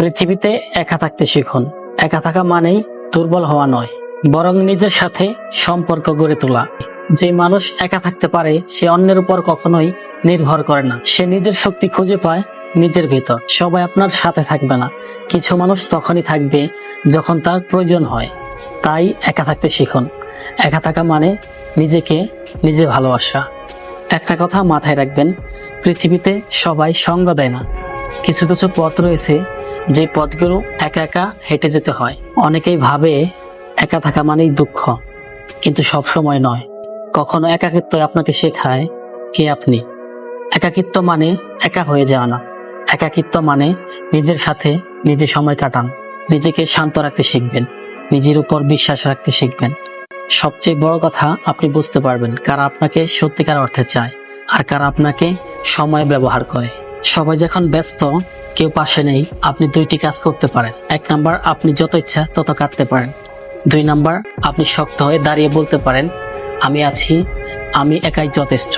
পৃথিবীতে একা থাকতে শিখুন। একা থাকা মানেই দুর্বল হওয়া নয়, বরং নিজের সাথে সম্পর্ক গড়ে তোলা। যে মানুষ একা থাকতে পারে, সে অন্যের উপর কখনোই নির্ভর করে না। সে নিজের শক্তি খুঁজে পায় নিজের ভেতর। সবাই আপনার সাথে থাকবে না। কিছু মানুষ তখনই থাকবে যখন তার প্রয়োজন হয়। তাই একা থাকতে শিখুন। একা থাকা মানে নিজেকে নিজে ভালোবাসা। একটা কথা মাথায় রাখবেন, পৃথিবীতে সবাই সঙ্গ দেয় না। কিছু কিছু পথ রয়েছে যে পথগুলো একা একা হেঁটে যেতে হয়। অনেকেই ভাবে একা থাকা মানেই দুঃখ, কিন্তু সব সময় নয়। কখনো একাকিত্ব আপনাকে শেখায় কে আপনি। একাকিত্ব মানে একা হয়ে যাওয়া না। একাকিত্ব মানে নিজের সাথে নিজে সময় কাটান। নিজেকে শান্ত রাখতে শিখবেন। নিজের উপর বিশ্বাস রাখতে শিখবেন। সবচেয়ে বড় কথা আপনি বুঝতে পারবেন কারা আপনাকে সত্যিকার অর্থে চায় আর কারা আপনাকে সময় ব্যবহার করে। সবাই যখন ব্যস্ত কেউ পাশে নেই, আপনি দুইটি কাজ করতে পারেন। এক নাম্বার, আপনি যত ইচ্ছা তত কাঁদতে পারেন। দুই নাম্বার, আপনি শক্ত হয়ে দাঁড়িয়ে বলতে পারেন, আমি আছি, আমি একাই যথেষ্ট।